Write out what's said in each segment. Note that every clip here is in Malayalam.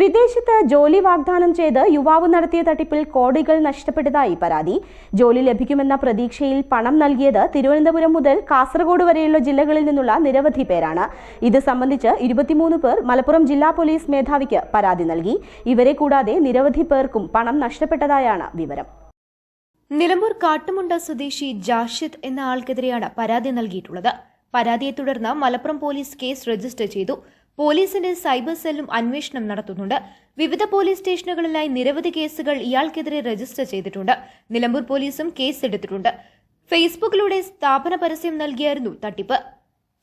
വിദേശത്ത് ജോലി വാഗ്ദാനം ചെയ്ത് യുവാവ് നടത്തിയ തട്ടിപ്പിൽ കോടികൾ നഷ്ടപ്പെട്ടതായി പരാതി. ജോലി ലഭിക്കുമെന്ന പ്രതീക്ഷയിൽ പണം നൽകിയത് തിരുവനന്തപുരം മുതൽ കാസർഗോഡ് വരെയുള്ള ജില്ലകളിൽ നിന്നുള്ള നിരവധി പേരാണ്. ഇത് സംബന്ധിച്ച് ഇരുപത്തിമൂന്ന് പേർ മലപ്പുറം ജില്ലാ പോലീസ് മേധാവിക്ക് പരാതി നൽകി. ഇവരെ കൂടാതെ നിരവധി പേർക്കും പണം നഷ്ടപ്പെട്ടതായാണ് വിവരം. നിലമ്പൂർ കാട്ടുമുണ്ട സ്വദേശി ജാഷിദ് എന്ന ആൾക്കെതിരെയാണ് പരാതി നൽകിയിട്ടുള്ളത്. പരാതിയെ തുടർന്ന് മലപ്പുറം പോലീസ് കേസ് രജിസ്റ്റർ ചെയ്തു. പോലീസിന്റെ സൈബർ സെല്ലും അന്വേഷണം നടത്തുന്നുണ്ട്. വിവിധ പോലീസ് സ്റ്റേഷനുകളിലായി നിരവധി കേസുകൾ ഇയാൾക്കെതിരെ രജിസ്റ്റർ ചെയ്തിട്ടുണ്ട്. നിലമ്പൂർ പോലീസും കേസ് എടുത്തിട്ടുണ്ട് ഫേസ്ബുക്കിലൂടെ സ്ഥാപന പരസ്യം നൽകിയായിരുന്നു തട്ടിപ്പ്.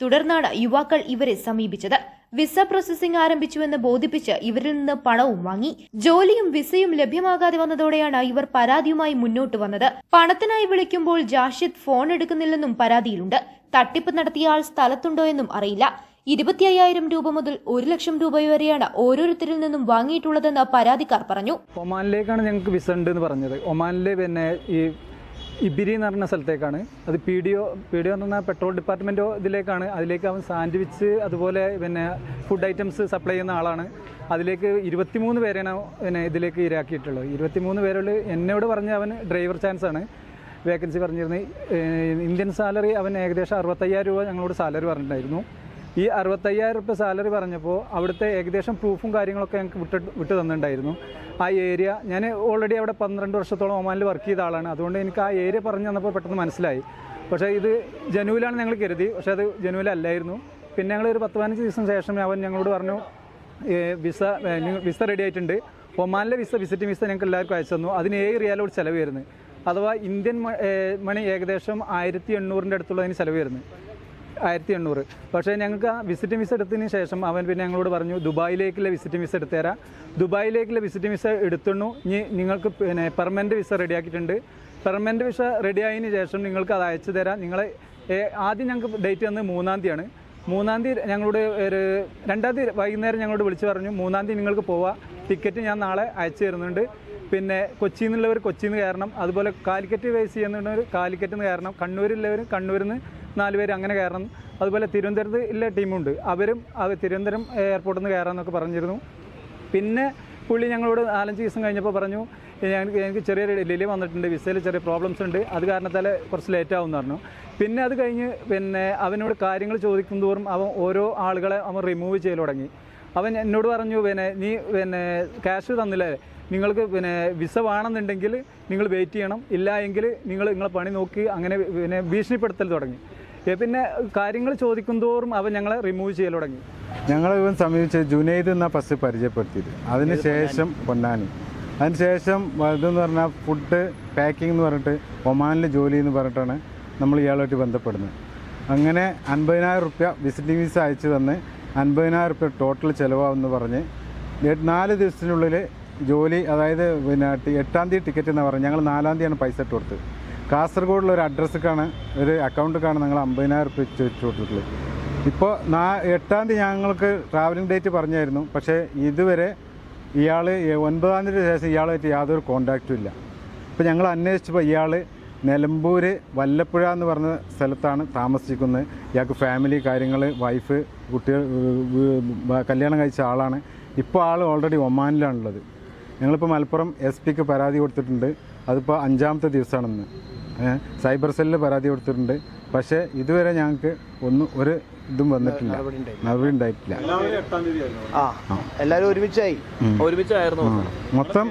തുടർന്നാണ് യുവാക്കൾ ഇവരെ സമീപിച്ചത്. വിസ പ്രോസസ്സിംഗ് ആരംഭിച്ചുവെന്ന് ബോധിപ്പിച്ച് ഇവരിൽ നിന്ന് പണവും വാങ്ങി. ജോലിയും വിസയും ലഭ്യമാകാതെ വന്നതോടെയാണ് ഇവർ പരാതിയുമായി മുന്നോട്ട് വന്നത്. പണത്തിനായി വിളിക്കുമ്പോൾ ജാഷിദ് ഫോൺ എടുക്കുന്നില്ലെന്നും പരാതിയിലുണ്ട്. തട്ടിപ്പ് നടത്തിയ ആൾ സ്ഥലത്തുണ്ടോ എന്നും അറിയില്ല. ഇരുപത്തി അയ്യായിരം രൂപ മുതൽ ഒരു ലക്ഷം രൂപ വരെയാണ് ഓരോരുത്തരിൽ നിന്നും വാങ്ങിയിട്ടുള്ളതെന്ന് പരാതിക്കാർ പറഞ്ഞു. ഒമാനിലേക്കാണ് ഞങ്ങൾക്ക് വിസ ഉണ്ട് എന്ന് പറഞ്ഞത്. ഒമാനിലെ പിന്നെ ഈ ഇബിരി എന്ന് പറഞ്ഞ സ്ഥലത്തേക്കാണ്. അത് P D O P D O എന്ന് പറഞ്ഞാൽ പെട്രോൾ ഡിപ്പാർട്ട്മെന്റോ ഇതിലേക്കാണ്. അതിലേക്ക് അവൻ സാൻഡ്വിച്ച് അതുപോലെ പിന്നെ ഫുഡ് ഐറ്റംസ് സപ്ലൈ ചെയ്യുന്ന ആളാണ്. അതിലേക്ക് ഇരുപത്തിമൂന്ന് പേരെയാണ് പിന്നെ ഇതിലേക്ക് ഇരാക്കിയിട്ടുള്ളത് ഇരുപത്തിമൂന്ന് പേരിൽ എന്നോട് പറഞ്ഞ അവൻ ഡ്രൈവർ ചാൻസ് ആണ്. വേക്കൻസി പറഞ്ഞിരുന്നത്. ഇന്ത്യൻ സാലറി അവൻ ഏകദേശം അറുപത്തയ്യായിരം രൂപ ഞങ്ങളോട് സാലറി പറഞ്ഞിട്ടുണ്ടായിരുന്നു. ഈ അറുപത്തയ്യായിരം റുപ്യ സാലറി പറഞ്ഞപ്പോൾ അവിടുത്തെ ഏകദേശം പ്രൂഫും കാര്യങ്ങളൊക്കെ ഞങ്ങൾക്ക് വിട്ട് വിട്ട് തന്നിട്ടുണ്ടായിരുന്നു. ആ ഏരിയ ഞാൻ ഓൾറെഡി അവിടെ പന്ത്രണ്ട് വർഷത്തോളം ഒമാനിൽ വർക്ക് ചെയ്ത ആളാണ്. അതുകൊണ്ട് എനിക്ക് ആ ഏരിയ പറഞ്ഞു തന്നപ്പോൾ പെട്ടെന്ന് മനസ്സിലായി. പക്ഷേ ഇത് ജനുവിലാണ് ഞങ്ങൾ കരുതി. പക്ഷേ അത് ജനുവിലല്ലായിരുന്നു പിന്നെ ഞങ്ങൾ ഒരു പത്ത് പതിനഞ്ച് ദിവസം ശേഷം അവൻ ഞങ്ങളോട് പറഞ്ഞു വിസ വിസ റെഡി ആയിട്ടുണ്ട്. ഒമാനിലെ വിസ വിസിറ്റിംഗ് വിസ ഞങ്ങൾക്ക് എല്ലാവർക്കും അയച്ചു തന്നു. അതിന് ഏഴ് റിയാലോട് ചിലവ് വരുന്നത് അഥവാ ഇന്ത്യൻ മണി ഏകദേശം ആയിരത്തി എണ്ണൂറിന്റെ അടുത്തുള്ളതിന് ചിലവ് വരുന്നത് ആയിരത്തി എണ്ണൂറ് പക്ഷേ ഞങ്ങൾക്ക് ആ വിസിറ്റിംഗ് വിസ എടുത്തതിന് ശേഷം അവൻ പിന്നെ ഞങ്ങളോട് പറഞ്ഞു ദുബായിലേക്കുള്ള വിസിറ്റിംഗ് വിസ എടുത്തു തരാം ദുബായിലേക്കുള്ള വിസിറ്റിംഗ് വിസ എടുത്തുള്ളൂ ഇനി നിങ്ങൾക്ക് പിന്നെ പെർമനന്റ് വിസ റെഡിയാക്കിയിട്ടുണ്ട് പെർമനന്റ് വിസ റെഡിയായതിന് ശേഷം നിങ്ങൾക്ക് അത് അയച്ചു തരാം. നിങ്ങളെ ആദ്യം ഞങ്ങൾക്ക് ഡേറ്റ് തന്നത് മൂന്നാം തീയതിയാണ്. മൂന്നാം തീയതി ഞങ്ങളോട് ഒരു രണ്ടാം തീയതി വൈകുന്നേരം ഞങ്ങളോട് വിളിച്ചു പറഞ്ഞു മൂന്നാം തീയതി നിങ്ങൾക്ക് പോവാം. ടിക്കറ്റ് ഞാൻ നാളെ അയച്ചു തരുന്നുണ്ട്. പിന്നെ കൊച്ചിയിൽ നിന്നുള്ളവർ കൊച്ചിയിൽ നിന്ന് കയറണം. അതുപോലെ കാലിക്കറ്റ് ബേസ് ചെയ്യുന്നവർ കാലിക്കറ്റ് നിന്ന് കയറണം. കണ്ണൂരിലുള്ളവർ കണ്ണൂരിൽ നിന്ന് നാല് പേര് അങ്ങനെ കയറണം. അതുപോലെ തിരുവനന്തപുരത്ത് ഇല്ല ടീമുണ്ട്. അവരും തിരുവനന്തപുരം എയർപോർട്ടിൽ നിന്ന് കയറാമെന്നൊക്കെ പറഞ്ഞിരുന്നു. പിന്നെ പുള്ളി ഞങ്ങളോട് നാലഞ്ച് ദിവസം കഴിഞ്ഞപ്പോൾ പറഞ്ഞു ഞങ്ങൾക്ക് എനിക്ക് ചെറിയൊരു ഡിലേ വന്നിട്ടുണ്ട്. വിസയിൽ ചെറിയ പ്രോബ്ലംസ് ഉണ്ട്. അത് കാരണത്താൽ കുറച്ച് ലേറ്റ് ആവും എന്ന് പറഞ്ഞു. പിന്നെ അത് കഴിഞ്ഞ് പിന്നെ അവനോട് കാര്യങ്ങൾ ചോദിക്കും തോറും അവൻ ഓരോ ആളുകളെ അവൻ റിമൂവ് ചെയ്യൽ തുടങ്ങി. അവൻ എന്നോട് പറഞ്ഞു പിന്നെ നീ പിന്നെ ക്യാഷ് തന്നില്ലേ? നിങ്ങൾക്ക് പിന്നെ വിസ വേണമെന്നുണ്ടെങ്കിൽ നിങ്ങൾ വെയിറ്റ് ചെയ്യണം. ഇല്ല എങ്കിൽ നിങ്ങൾ നിങ്ങളെ പണി നോക്കി അങ്ങനെ പിന്നെ ഭീഷണിപ്പെടുത്തൽ തുടങ്ങി. പിന്നെ കാര്യങ്ങൾ ചോദിക്കും തോറും അവൻ ഞങ്ങളെ റിമൂവ് ചെയ്യൽ തുടങ്ങി. ഞങ്ങൾ ഇവൻ സമീപിച്ച് ജുനൈദ് എന്ന ഫസ്റ്റ് പരിചയപ്പെടുത്തിയത്. അതിനുശേഷം പൊന്നാനി? അതിന് ശേഷം ഇതെന്ന് പറഞ്ഞാൽ ഫുഡ് പാക്കിംഗ് എന്ന് പറഞ്ഞിട്ട് ഒമാനിൽ ജോലി എന്ന് പറഞ്ഞിട്ടാണ് നമ്മൾ ഇയാളുമായിട്ട് ബന്ധപ്പെടുന്നത്. അങ്ങനെ അൻപതിനായിരം റുപ്യ വിസിറ്റിംഗ് വിസ അയച്ചു തന്ന് അൻപതിനായിരം റുപ്യ ടോട്ടൽ ചിലവാകുമെന്ന് പറഞ്ഞ് നാല് ദിവസത്തിനുള്ളിൽ ജോലി അതായത് പിന്നെ എട്ടാം തീയതി ടിക്കറ്റ് എന്ന് പറഞ്ഞ് ഞങ്ങൾ നാലാം തീയതിയാണ് പൈസ ഇട്ട് കൊടുത്തത്. കാസർഗോഡിലെ ഒരു അഡ്രസ്സൊക്കെയാണ് ഒരു അക്കൗണ്ടിലേക്കാണ് ഞങ്ങൾ അമ്പതിനായിരം റുപ്യ ചോദിച്ചു കൊടുത്തിട്ടുള്ളത്. ഇപ്പോൾ നാ എട്ടാം തീയതി ഞങ്ങൾക്ക് ട്രാവലിംഗ് ഡേറ്റ് പറഞ്ഞായിരുന്നു പക്ഷേ ഇതുവരെ ഇയാൾ ഒൻപതാം തീയതി ശേഷം ഇയാളുമായിട്ട് യാതൊരു കോണ്ടാക്റ്റും ഇല്ല. അപ്പോൾ ഞങ്ങൾ അന്വേഷിച്ചപ്പോൾ ഇയാൾ നിലമ്പൂർ വല്ലപ്പുഴ എന്ന് പറഞ്ഞ സ്ഥലത്താണ് താമസിക്കുന്നത്. ഇയാൾക്ക് ഫാമിലി കാര്യങ്ങൾ വൈഫ് കുട്ടികൾ കല്യാണം കഴിച്ച ആളാണ്. ഇപ്പോൾ ആൾ ഓൾറെഡി ഒമാനിലാണുള്ളത്. ഞങ്ങളിപ്പോൾ മലപ്പുറം എസ് പിക്ക് പരാതി കൊടുത്തിട്ടുണ്ട്. അതിപ്പോൾ അഞ്ചാമത്തെ ദിവസമാണെന്ന്. സൈബർ സെല്ലിൽ പരാതി കൊടുത്തിട്ടുണ്ട്. പക്ഷേ ഇതുവരെ ഞങ്ങൾക്ക് ഒന്നും ഒരു ഇതും വന്നിട്ടില്ല. നടപടി ഉണ്ടായിട്ടില്ല. എല്ലാവരും ഒരുമിച്ചായി. ഒരുമിച്ചായിരുന്നു. മൊത്തം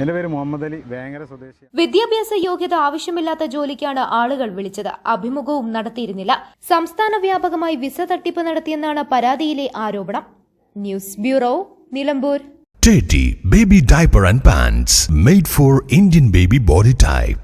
എന്റെ പേര് മുഹമ്മദ് അലി വേങ്ങര സ്വദേശി വിദ്യാഭ്യാസ യോഗ്യത ആവശ്യമില്ലാത്ത ജോലിക്കാണ് ആളുകൾ വിളിച്ചത്. അഭിമുഖവും നടത്തിയിരുന്നില്ല. സംസ്ഥാന വ്യാപകമായി വിസ തട്ടിപ്പ് നടത്തിയെന്നാണ് പരാതിയിലെ ആരോപണം. News bureau Nilambur. Teddy Baby Diaper and Pants made for Indian baby body type.